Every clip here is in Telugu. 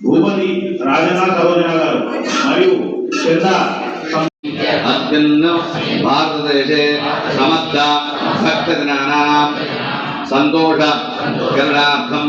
భూపతి రాజనా సరోజన గారు మరియు పెద్ద అత్యున్న భారతదేశే సమస్త భక్తజనానాం సంతోష కరణార్థం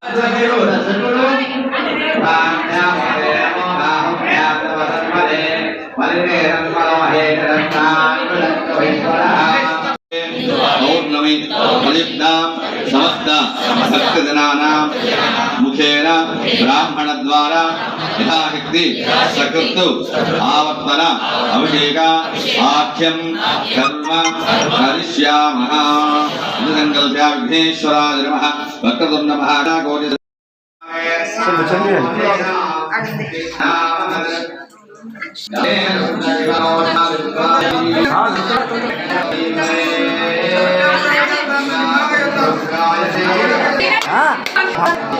వచ్చిందని ఉన్నది పౌర్ణమి సమస్త ముఖేన బ్రాహ్మణ ద్వారా యథాశక్తి సకృత్తు ఆవర్తన అభిషేక ఆఖ్యం కర్మ కరిష్యామః ఇది విఘ్నేశ్వరాయ నమః.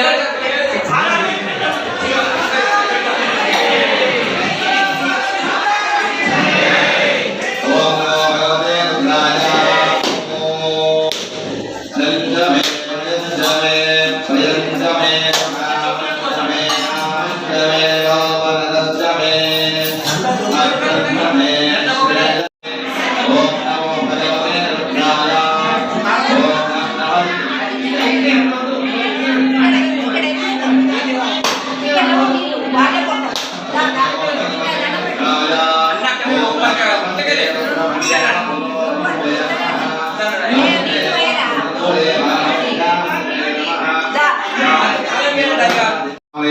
얘를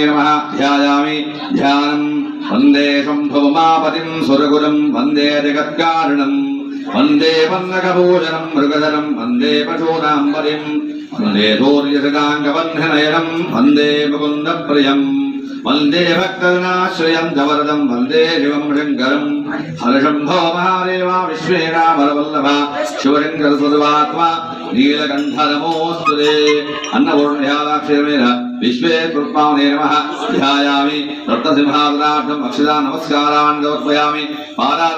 ఉన్నారు కానీ సీరట విందడ విని నమః ధ్యాయామి ధ్యానం వందే శంభుమాపతిం సురగురం వందే జగత్కారణం వందే పన్నకభూషణం మృగధరం వందే పశూనాం పరిం వందే సూర్యసగాంగవన్హనయనం వందే ముకుంద ప్రియం వందే భక్తజనాశ్రయం జవరదం వందే శివం శంకరం హరశంభో మహాదేవా विश्वे कृत्मावने नमः ध्यायामि रत्नसिंहावदार्थम् अक्षदा नमस्कारान् समर्पयामि पारा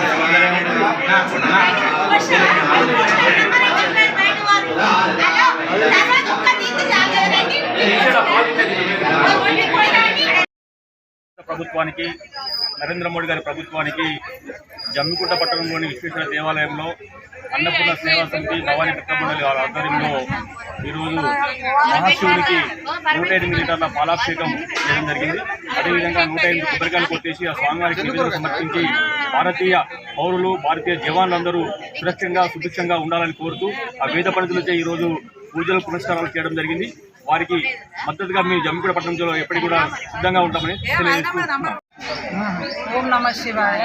Yeah. ప్రభుత్వానికి నరేంద్ర మోడీ గారి ప్రభుత్వానికి జమ్మికుంట పట్టణంలోని విశ్వేశ్వర దేవాలయంలో అన్నపూర్ణ సేవా సమితి భవానీ భక్తమండలి వారి ఆధ్వర్యంలో ఈరోజు మహాశివునికి నూట ఎనిమిది లీటర్ల పాలాభిషేకం చేయడం జరిగింది. అదేవిధంగా నూట ఎనిమిది కొబ్బరికాయలు కొట్టేసి ఆ స్వామివారికి నివేదన సమర్పించి భారతీయ పౌరులు భారతీయ జవాన్లందరూ సురక్షంగా సుభిక్షంగా ఉండాలని కోరుతూ ఆ వేద పండితులచే ఈరోజు పూజలు పురస్కారాలు చేయడం జరిగింది. వారికి మద్దతుగా మేము జమ్మిగూడ పట్టణంలో ఎప్పటికీ కూడా సిద్ధంగా ఉంటామని తెలియజేస్తూ ఓం నమ శివాయ.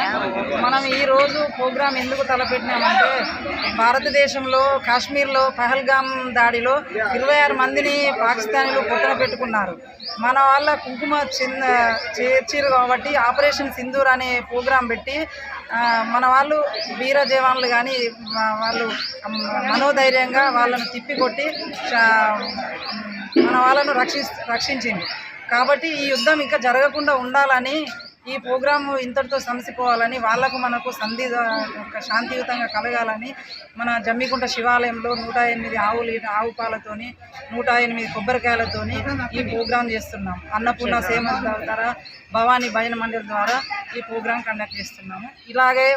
మనం ఈరోజు ప్రోగ్రాం ఎందుకు తలపెట్టినామంటే భారతదేశంలో కాశ్మీర్లో పహల్గామ్ దాడిలో ఇరవై ఆరు మందిని పాకిస్తానీలు పొట్టన పెట్టుకున్నారు. మన వాళ్ళ కుంకుమ చిన్న చేర్చారు కాబట్టి ఆపరేషన్ సింధూర్ అనే ప్రోగ్రాం పెట్టి మన వాళ్ళు వీర జవాన్లు కానీ వాళ్ళు మనోధైర్యంగా వాళ్ళను తిప్పికొట్టి మన వాళ్ళను రక్షి రక్షించింది. కాబట్టి ఈ యుద్ధం ఇంకా జరగకుండా ఉండాలని ఈ ప్రోగ్రాము ఇంతటితో సమసిపోవాలని వాళ్ళకు మనకు సంధి ఒక శాంతియుతంగా కలగాలని మన జమ్మికుంట శివాలయంలో నూట ఎనిమిది ఆవు లీటర్ ఆవు పాలతోని నూట ఎనిమిది కొబ్బరికాయలతోని ఈ ప్రోగ్రాం చేస్తున్నాం. అన్నపూర్ణ సేమ ద్వారా భవానీ భజన మండలి ద్వారా ఈ ప్రోగ్రాం కండక్ట్ చేస్తున్నాము. ఇలాగే